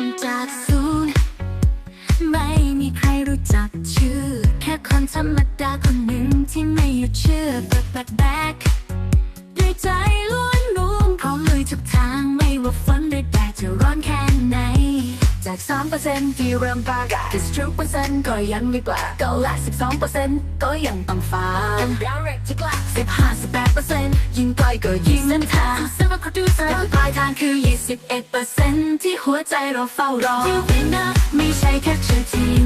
มจากศูนย์ไม่มีใครรู้จักชื่อ แค่คนธรรมดาคนหนึ่งที่ไม่อยู่เชื่อแบบแบกกด้วยใจล้วนนุ่มพร้อมลุยทุกทางไม่ว่าฝนหรือแดดจะร้อนแค่ไหน จาก3%ที่เริ่มปากติดทุกเปอร์เซ็นต์ก็ยังไม่กล้าก็ละ12%ก็ยังต้องฟ้า direct ที่กล้า15-18%ยิ่งไกลก็ยิ่ง การคือยี่สิบเอ็ดเปอร์เซ็นที่หัวใจเราเฝ้ารอที่วินนะไม่ใช่แค่ชื่อทีม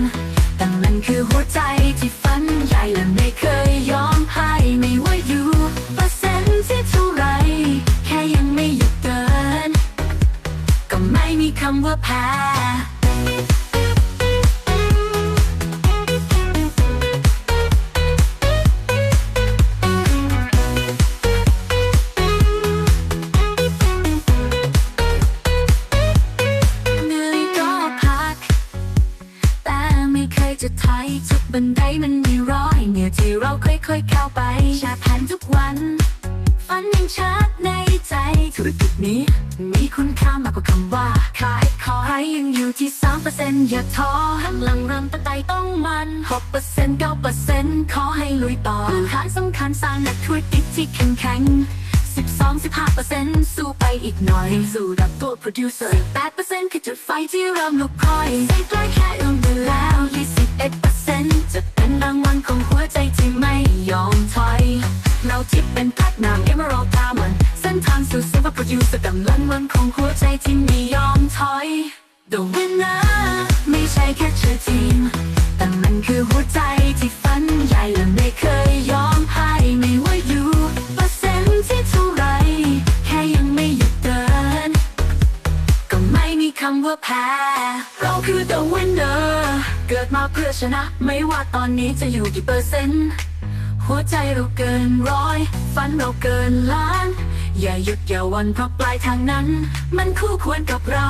แต่มันคือหัวใจที่ฝันใหญ่และไม่เคยยอมให้ไม่ว่าอยู่เปอร์เซ็นต์ที่เท่าไร แค่ยังไม่หยุดเดิน ก็ไม่มีคำว่าแพ้ จะถอยทุกบันไดมันมีรอยเหงื่อที่เราค่อยๆเข้าไปชาแผนทุกวันฝันยังชัดในใจธุรกิจนี้ มีคุณค่ามากกว่าคำว่า ขายขอให้ยังอยู่ที่สามเปอร์เซ็นต์อย่าท้อหันหลังเริ่มตั้งใจต้องมันหกเปอร์เซ็นต์เก้าเปอร์เซ็นต์ขอให้ลุยต่อพื้นฐานสำคัญสร้างนักธุรกิจที่แข็งแข็งสิบสองสิบห้าเปอร์เซ็นต์สู้ไปอีกหน่อย สู้ดับตัวโปรดิวเซอร์แปดเปอร์เซ็นต์คือจุดไฟที่เริ่มลุกพลอยใส่ใกล้แค่เอื้อมไปแล้ว ยี่สิบเอ็ดเปอร์เซ็นต์จะเป็นรางวัลของหัวใจที่ไม่ยอมถอย เราที่เป็นพลตนามเอเมอรัลดามันเส้นทางสู่ซูเปอร์โปรดิวเซอร์กำลังวันของหัวใจที่ไม่ยอมถอยำว่าแพ้ เราคือ the winner เกิดมาเพื่อชนะ ไม่ว่าตอนนี้จะอยู่กี่เปอร์เซ็นต์ หัวใจเราเกินร้อย ฝันเราเกินล้าน อย่าหยุดอย่าวันเพราะปลายทางนั้น มันคู่ควรกับเรา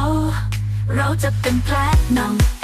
เราจะเป็นแพลตนำ